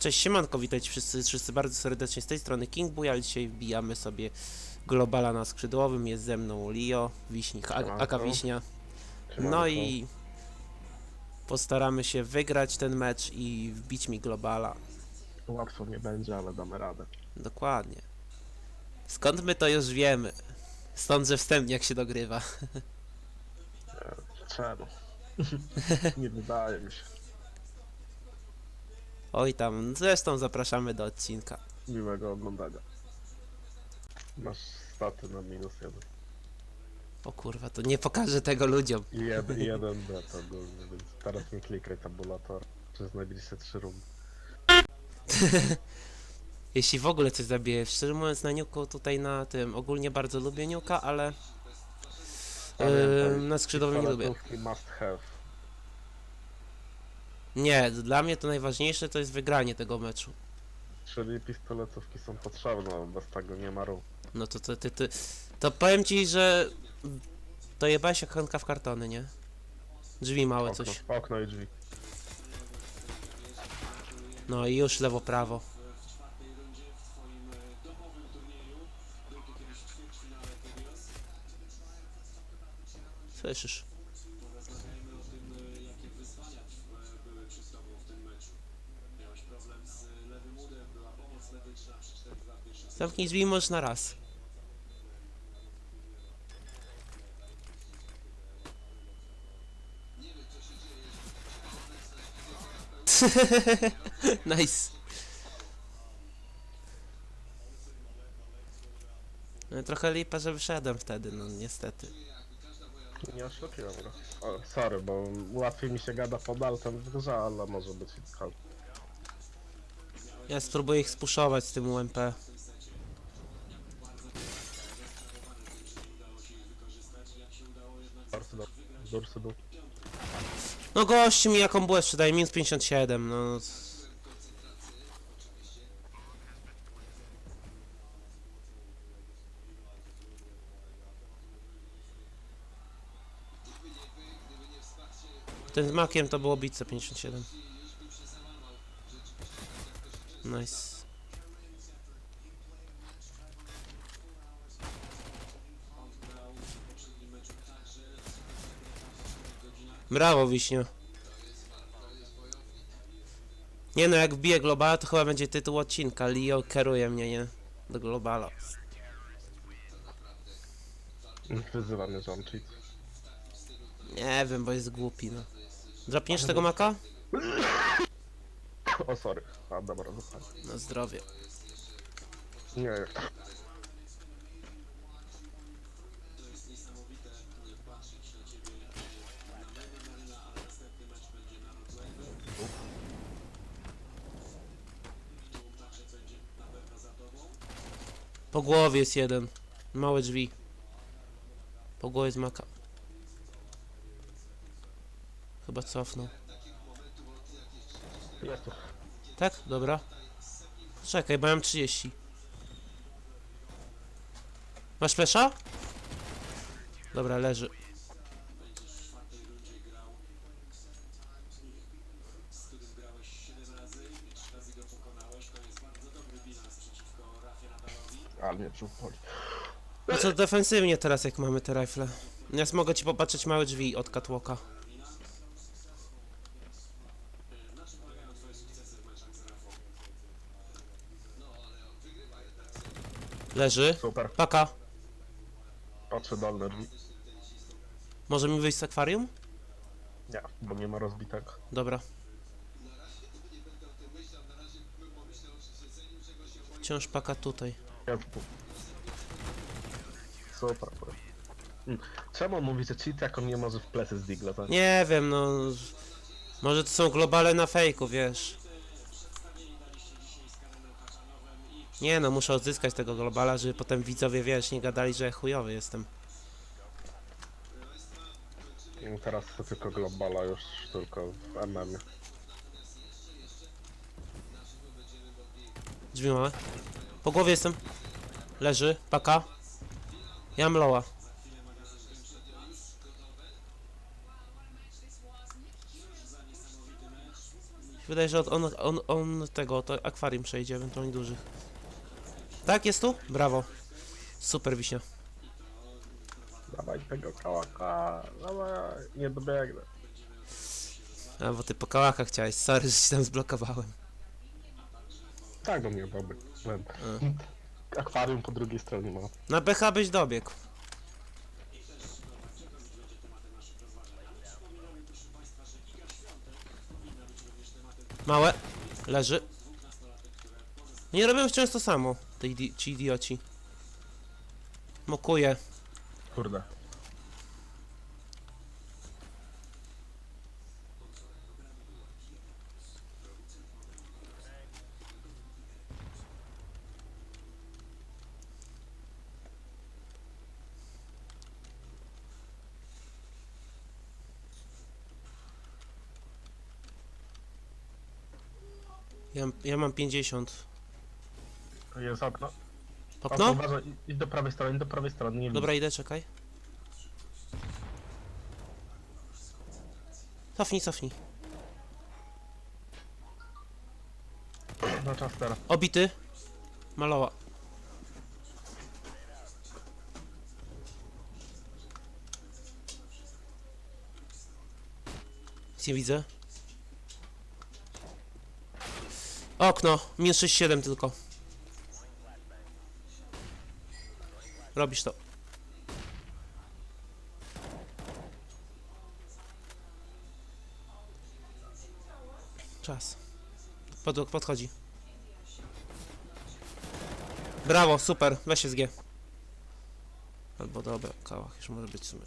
Cześć, siemanko, witajcie wszyscy, wszyscy bardzo serdecznie z tej strony King Bull, a dzisiaj wbijamy sobie Globala na skrzydłowym, jest ze mną Leo, Wiśnik, A-. Aka Wiśnia. No i postaramy się wygrać ten mecz i wbić mi Globala. Łatwo nie będzie, ale damy radę. Dokładnie. Skąd my to już wiemy? Stąd, że wstępnie jak się dogrywa. Czemu? nie wydaje mi się. Oj tam, zresztą zapraszamy do odcinka. Miłego oglądania. Masz staty na minus jeden. O kurwa, to nie pokażę tego ludziom. I jeden, i jeden D to ogólnie, więc teraz mi klikaj tabulator przez najbliższe trzy rundy. Jeśli w ogóle coś zabiję, szczerze mówiąc na Niuku tutaj na tym, ogólnie bardzo lubię Niuka, ale Pamiętaj, Yy, na skrzydłowym nie lubię. must have. Nie, dla mnie to najważniejsze to jest wygranie tego meczu. Czyli pistoletówki są potrzebne, bez tego nie ma ruchu. No to to, ty, ty, to powiem ci, że to jebałeś jak Hanka w kartony, nie? Drzwi małe Okno, coś. okno i drzwi. No i już lewo prawo. Słyszysz? Zamknij drzwi możesz na raz. nice. No, trochę lipa, że wyszedłem wtedy, no niestety. Nie oślepiłem go. O, sorry, bo łatwiej mi się gada pod altem w grze, ale może być i tak. Ja spróbuję ich spuszować z tym UMP. Dorsy do... No gościu mi jaką bułę sprzedaje, minus 57, no. Ten z makiem to było bice 57. Nice. Brawo, Wiśnio. Nie no, jak wbiję Globala, to chyba będzie tytuł odcinka. Leo kieruje mnie, nie? Do Globala. Wyzywa mnie John Cheat. Nie wiem, bo jest głupi, no. Drapniesz tego maka? O, sorry. A, dobra, zostań. Na zdrowie. Nie, Po głowie jest jeden. Małe drzwi. Po głowie jest maka. Chyba cofnął. jest tu. Tak? Dobra. Czekaj, bo mam 30. Masz flesza? Dobra, leży. Mnie brzuch boli. No co defensywnie teraz jak mamy te rifle. Ja mogę ci popatrzeć małe drzwi od catwalka. Leży. Super. Paka. Patrzę dolne drzwi. Może mi wyjść z akwarium? Nie, bo nie ma rozbitego. Dobra. Wciąż paka tutaj. Tu. Super. Mm. Czemu mówicie cheat, jak on nie może w plecy z Digla, tak? Nie wiem, no. Może to są globale na fejku, wiesz. Nie no, muszę odzyskać tego globala, żeby potem widzowie, wiesz, nie gadali, że chujowy jestem. Mm, Teraz to tylko globala już tylko w MM. Drzwi małe. Po głowie jestem. Leży, paka. Ja mam loła. Wydaje się, że on, on, on tego, to akwarium przejdzie, ewentualnie dużych. Tak, jest tu? Brawo. Super wiśnia. Dawaj tego kałaka, dawaj, nie dobiegnę. A, bo ty po kałachach chciałeś, sorry, że się tam zblokowałem. Tak do mnie. Byłem. Akwarium po drugiej stronie ma. Na BH byś dobiegł. Małe. Leży. Nie robią wciąż to samo, te idi ci idioci. Mokuje. Kurde. Ja, ja mam 50. Jest okno. Okno? Uważaj, idź do prawej strony, do prawej strony, nie Dobra, idę, czekaj. Cofnij, cofnij. widzę. Na czas teraz. Obity. Maloła. Nic nie widzę. Okno. Minus 67 tylko. Robisz to. Czas. Pod, podchodzi. Brawo, super, weź SG. Albo dobra, kałach już może być w sumie.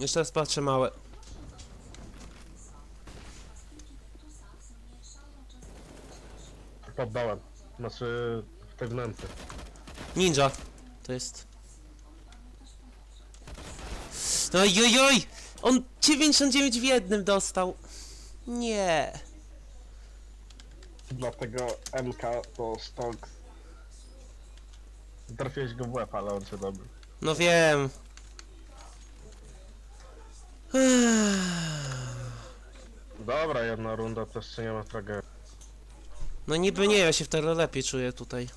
Jeszcze raz patrzę małe. Poddałem. Znaczy w tej wnęce. Ninja. To jest. Oj, oj, oj! On 99 w jednym dostał. Nie. Dlatego MK to Stonks. Trafiłeś go w łeb, ale on się dobry. No wiem. Dobra, jedna runda też się nie ma tragedii. No niby nie, ja się wtedy lepiej czuję tutaj.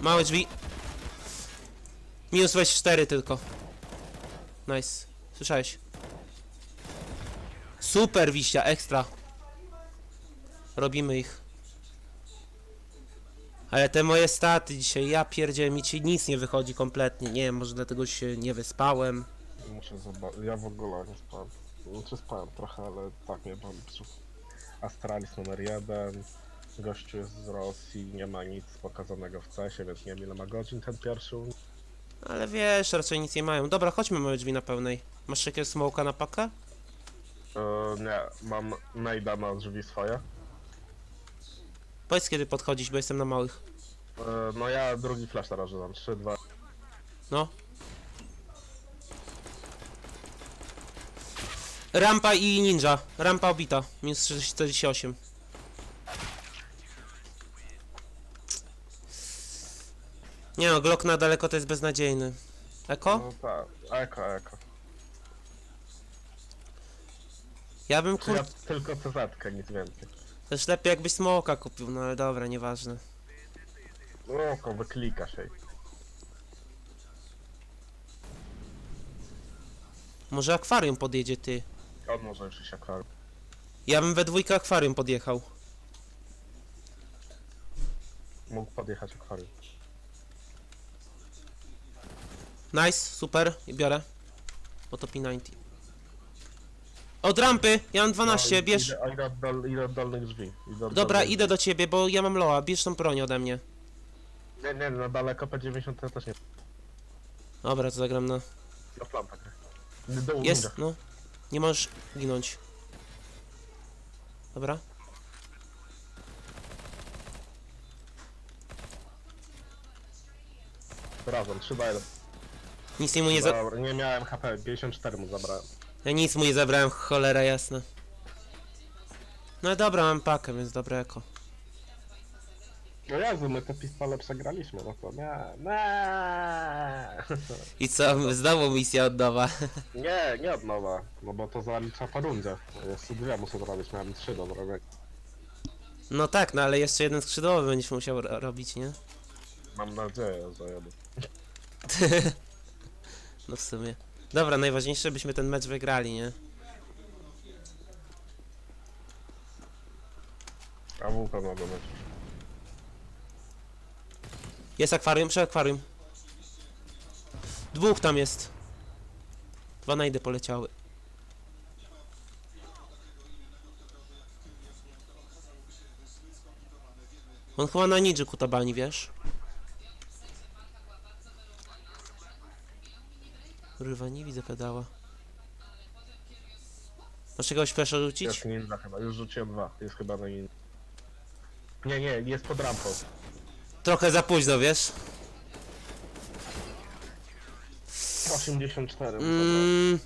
Małe drzwi. Minus 24 tylko. Nice. Słyszałeś? Super wiścia, ekstra. Robimy ich. Ale te moje staty dzisiaj, ja pierdzielę, mi ci nic nie wychodzi kompletnie. Nie wiem, może dlatego się nie wyspałem. Muszę zobaczyć. Ja w ogóle nie spałem. Znaczy spałem trochę, ale tak mnie boli brzuch. Astralis numer jeden. Gościu jest z Rosji, nie ma nic pokazanego w cesie, więc nie wiem ile ma godzin ten pierwszy. Ale wiesz, raczej nic nie mają. Dobra, chodźmy małe drzwi na pełnej. Masz jakiegoś smoka na pakę? Eee, nie, mam najda na drzwi swoje. Powiedz kiedy podchodzić, bo jestem na małych. Eee, no ja drugi flash teraz rzucam. 3, 2. No. Rampa i ninja. Rampa obita. Minus 48. Nie no, Glock na daleko to jest beznadziejny. Eko? No tak, eko, eko. Ja bym kur... ja tylko CZ, nic więcej. Też lepiej jakbyś smoka kupił, no ale dobra, nieważne. Oko, wyklikasz jej. Może akwarium podjedzie ty. On może już się akwarium. Ja bym we dwójkę akwarium podjechał. Mógł podjechać akwarium. Nice, super, i biorę. Oto P90. Od rampy, ja mam 12, No, bierz. Idę, idę, od dol, idę od dolnych drzwi. Idę od Dobra, dolnych idę do ciebie, bo ja mam loa, bierz tą broń ode mnie. drzwi. Nie, nie, na daleko P90 to też nie. Dobra, to zagram na... Na plantach. Do Jest, no. Nie możesz ginąć. Dobra. Razem, 3 do 1. Nic mu nie za... Dobra, nie miałem HP, 54 mu zabrałem. Ja nic mu nie zabrałem, cholera jasna. No dobra, mam pakę, więc dobre eko. No Jezu, my te pistole przegraliśmy, no to nie, nie. I co, znowu misja od nowa. Nie, nie od nowa, no bo to zalicza po rundzie. Jeszcze dwie muszę zrobić, miałem trzy do zrobienia. No tak, no ale jeszcze jeden skrzydłowy będziesz musiał ro- robić, nie? Mam nadzieję, że jedę. No w sumie. Dobra, najważniejsze, byśmy ten mecz wygrali, nie? A WP mogę mieć. Jest akwarium, przy akwarium. Dwóch tam jest. Dwa najdy poleciały. On chyba na ninja kutabani, wiesz? Rywa, nie widzę pedała. Masz jakiegoś flasha rzucić? Jest ninja chyba, już rzuciłem dwa, jest chyba na ninja. Nie, nie, jest pod rampą. Trochę za późno, wiesz? 84. Mm,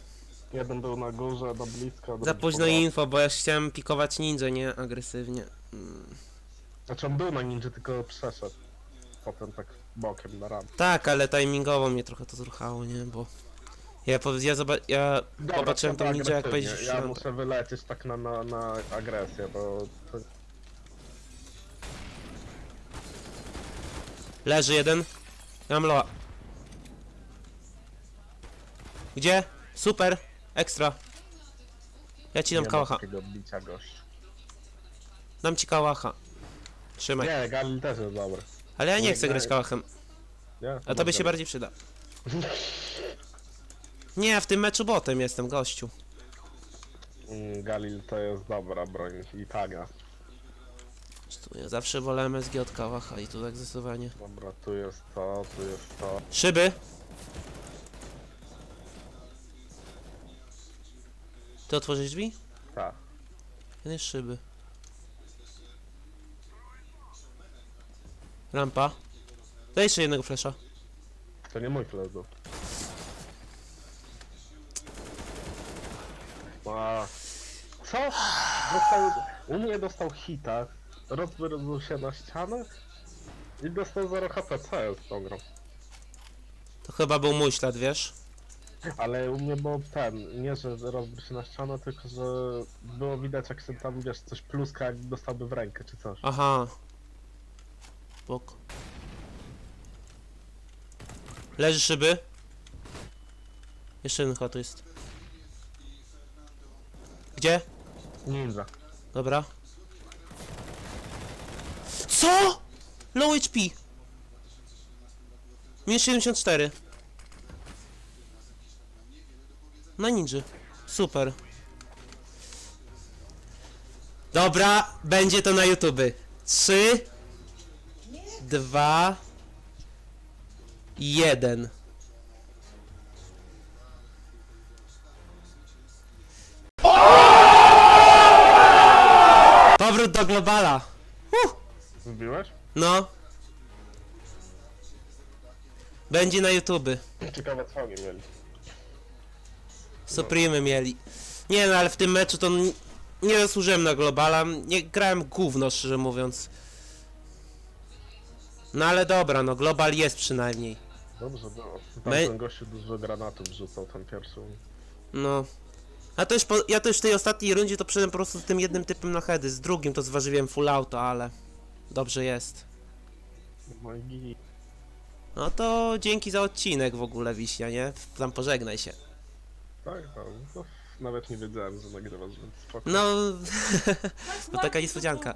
Jeden był na górze, do bliska. za drugi późno info, bo ja chciałem pikować ninja, nie agresywnie. Mm. Znaczy on był na ninja, tylko przeszedł. Potem tak bokiem na rampę. Tak, ale timingowo mnie trochę to zruchało, nie? Bo ja, po, ja, zoba- ja Dobra, Popatrzyłem to ninja, jak agresywnie. w Ja środek. muszę wylecieć tak na, na, na agresję, bo... To... leży jeden. Ja mam loa. Gdzie? Super, ekstra. Ja ci dam nie ma kałacha. takiego bicia gość. Dam ci kałacha. Trzymaj. Nie, Galil też jest dobry. Ale ja nie chcę grać kałachem. Nie? A tobie się bardziej przyda. Nie, w tym meczu botem jestem, gościu. Mm, Galil to jest dobra broń i Ja zawsze wolę MSG od kałacha i tu tak zdecydowanie. Dobra, tu jest to, tu jest to. Szyby. Ty otworzysz drzwi? Tak. Jeden jest szyby. Rampa. Daj jeszcze jednego flesza. To nie mój flash był. A, co? Dostał, u mnie dostał hita, rozwyrzył się na ścianę i dostał 0 HP. Co jest tą grą? To chyba był mój ślad, wiesz? Ale u mnie było ten, nie że rozbił się na ścianę, tylko że było widać jak się tam, wiesz, coś pluska jak dostałby w rękę czy coś. Aha. Bok. Leży szyby. Jeszcze jeden chyba tu jest. Gdzie? Ninja. Dobra. Co? Low HP. Minus 74. Na ninja. Super. Dobra, będzie to na YouTube. 3 2 1Powrót do globala. No. Będzie na YouTube. Ciekawe co oni mieli. Supremy mieli. Nie no, ale w tym meczu to n- nie zasłużyłem na globala. Nie grałem gówno, szczerze mówiąc. No ale dobra, no global jest przynajmniej. Dobrze było. Tam My- ten gościu dużo granatów rzucał, ten pierwszy. No. A to już po, ja to już w tej ostatniej rundzie to przyszedłem po prostu z tym jednym typem na heady. Z drugim to zważyłem full auto, ale dobrze jest. No. No to dzięki za odcinek w ogóle, Wiśnia, nie? Tam pożegnaj się. Tak, tak. No, nawet nie wiedziałem, że nagrywasz, więc spoko. No, to taka niespodzianka.